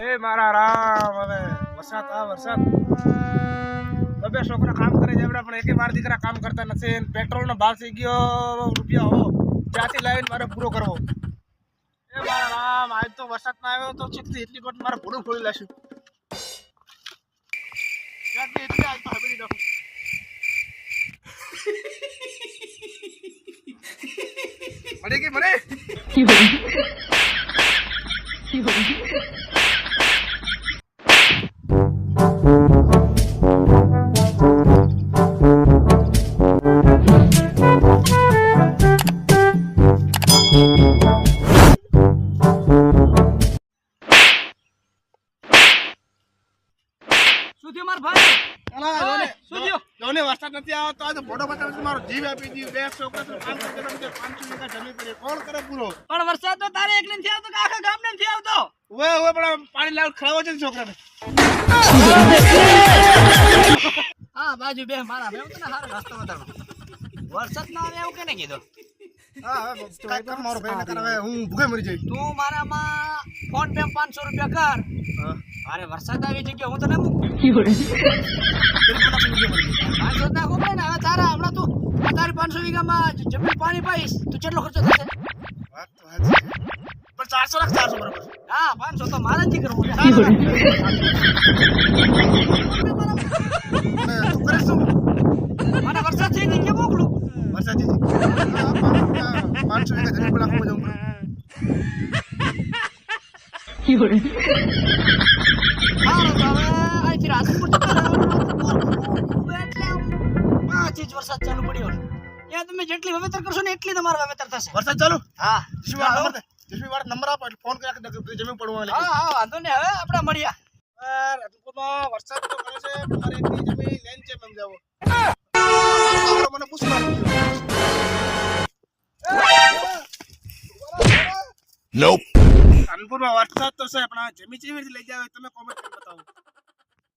એ મારા રામ, હવે વરસાદ, આ વરસાદ. છોકરા કામ કરે છે પણ એકે મારા દીકરા કામ કરતા નથી. પેટ્રોલનો ભાવ થઈ ગયો રૂપિયા હો લાવીને મારે પૂરો કરવો. એ મારા રામ વરસાદ ના આવ્યો તો ચીકથી એટલી કોટ મારે ભૂડું ખોલી લેશું મળી? શું થયું મારા ભાઈ. જોને, શું થયું? જોને વરસાદ નથી આવતો. આજે ફોટો બતાવે છે મારો જીવ આપી દીધું. બે છોકરા તો કામ કરતા પાંચસો વીઘા જમીન પડી. કોણ કરે પૂરો? પણ વરસાદ તો તારે એકને નથી આવતો કે આખા ગામને નથી આવતો? ઓવે ઓવે પણ પાણી લાવ ખરાવો છે ને છોકરાને. હા બાજુ બે મારા હું તને હારો રસ્તો બતાવું. વરસાદ ના આવે એવું કેને કીધું? હા હવે મારો ભાઈ હવે હું ભૂખે મરી જઈશ. તું મારામાં ફોન પે પાંચસો રૂપિયા કર. અરે વરસાદ આવી જગ્યા હું તને મૂકું. પાંચસો નાખો પડે ને હવે તારા હમણાં તું તારી પાંચસો વીઘામાં જમીન પાણી પાઈશ તું કેટલો ખર્ચો થશે? વાત તો સાચી છે. પણ ચારસો લાખ ચારસો બરાબર. હા પાંચસો તો મારે જ કરવું છે. અને તું કરે શું? મને વરસાદ થઈ જગ્યા મોકલું? વરસાદ પાંચસો વીઘા જમીન લાખમાં જવું અહીંથી રાજકોટ પાંચ ઇંચ વરસાદ ચાલુ પડ્યો ત્યાં તમે જેટલી વાવેતર કરશો ને એટલી તમારે વાવેતર થશે વરસાદ ચાલુ હા નંબર આપો એટલે ફોન કરી જમીન પડવા હા હા વાંધો નહીં હવે આપણે મળ્યા રાજકોટમાં વરસાદ તો કરે છે એટલી જમીન લેન છે એમ જાવો મને પૂછવા Nope. કાનપુરમાં વરસાદ તો છે પણ આ જમીન કેવી રીતે લઈ જાવ તમે કોમેન્ટ બતાવો.